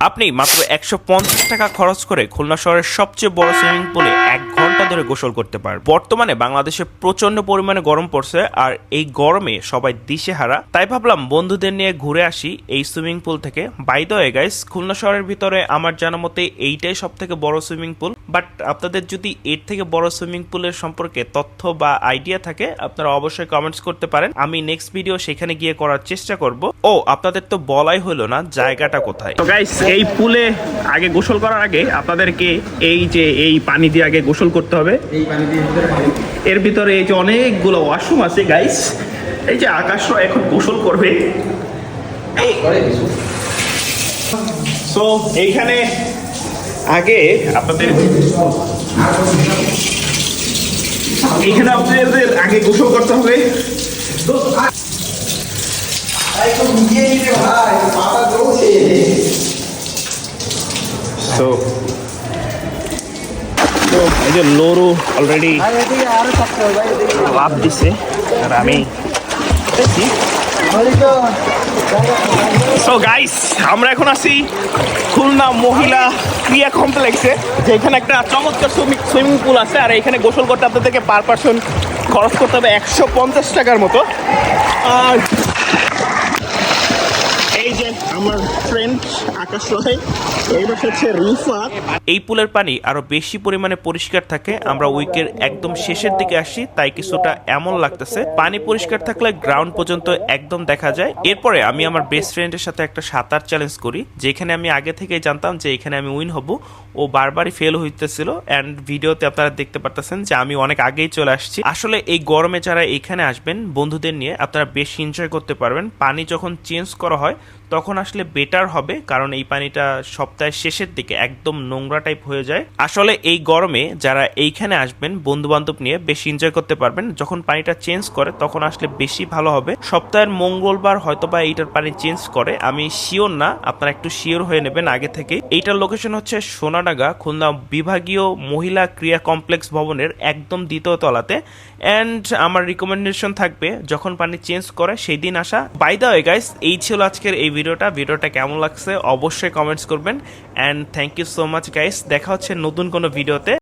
আপনি মাত্র একশো পঞ্চাশ টাকা খরচ করে খুলনা শহরের সবচেয়ে বড় সুইমিং পুলে এক ধরে গোসল করতে পারেন বর্তমানে বাংলাদেশে প্রচণ্ড পরিমাণে গরম পড়ছে আর এই গরমে সবাই দিশেহারা। তাই ভাবলাম বন্ধুদের নিয়ে ঘুরে আসি এই সুইমিং পুল থেকে। By the way guys Khulna শহরের ভিতরে আমার জানা মতে এইটাই সব থেকে বড় সুইমিং পুল। বাট আপনাদের যদি এর থেকে বড় সুইমিং পুলের সম্পর্কে তথ্য বা আইডিয়া থাকে, আপনারা অবশ্যই কমেন্টস করতে পারেন। আমি নেক্সট ভিডিও সেখানে গিয়ে করার চেষ্টা করব। ও, আপনাদের তো বলাই হলো না জায়গাটা কোথায়। তো গাইস এই পুলে আগে গোসল করার আগে আপনাদেরকে এই যে এই পানি দিয়ে আগে গোসল করতে হবে। এর ভিতরে এই যে অনেকগুলো ওয়াশরুম আছে গাইস এই যে আকাশ এখন গোসল করবে। সো এইখানে আগে আপনাদের এইখানে আপনাদের আগে গোসল করতে হবে। এই যে লোরু অলরেডি লাভ দিছে। আর আমি সো গাইস আমরা এখন আছি খুলনা মহিলা ক্রিয়া কমপ্লেক্সে যেখানে একটা চমৎকার সুইমিং পুল আছে আর এখানে গোসল করতে আপনাদেরকে পার পার্সন খরচ করতে হবে একশো পঞ্চাশ টাকার মতো। আর ফ্রেন্ড আকাশ রয় এই হচ্ছে রিফাত এই পুলের পানি আরও বেশি পরিমাণে পরিষ্কার থাকে। আমরা উইকের একদম শেষের দিকে আসি, তাই কিছুটা এমন লাগতেছে। পানি পরিষ্কার থাকলে গ্রাউন্ড পর্যন্ত একদম দেখা যায়। এরপরে আমি আমার বেস্ট ফ্রেন্ডের সাথে একটা সাঁতার চ্যালেঞ্জ করি, যেখানে আমি আগে থেকেই জানতাম যে এখানে আমি উইন হব। ও বারবারই ফেল হইতেছিল অ্যান্ড ভিডিওতে আপনারা দেখতে পারতেছেন যে আমি অনেক আগেই চলে আসছি। আসলে এই গরমে যারা এখানে আসবেন, বন্ধুদের নিয়ে আপনারা বেশ এনজয় করতে পারবেন। পানি যখন চেঞ্জ করা হয়, তখন আসলে বেটার হবে, কারণ এই পানিটা সপ্তাহের শেষের দিকে একদম নোংরা টাইপ হয়ে যায়। আসলে এই গরমে যারা এইখানে আসবেন বন্ধু বান্ধব নিয়ে বেশি এনজয় করতে পারবেন। যখন পানিটা চেঞ্জ করে, তখন আসলে বেশি ভালো হবে। সপ্তাহের মঙ্গলবার হয়তো বা এইটার পানি চেঞ্জ করে। আমি শিওর না, আপনারা একটু শিওর হয়ে নেবেন আগে থেকে এইটার লোকেশন হচ্ছে সোনাডাঙ্গা, খুলনা বিভাগীয় মহিলা ক্রিয়া কমপ্লেক্স ভবনের একদম দ্বিতীয় তলাতে। অ্যান্ড আমার রিকমেন্ডেশন থাকবে, যখন পানি চেঞ্জ করে, সেই দিন আসা। বাই দা গাইস এই ছিল আজকের এই ভিডিওটা ভিডিওটা কেমন লাগছে অবশ্যই কমেন্টস করবেন and thank you so much guys দেখা হচ্ছে নতুন কোনো ভিডিওতে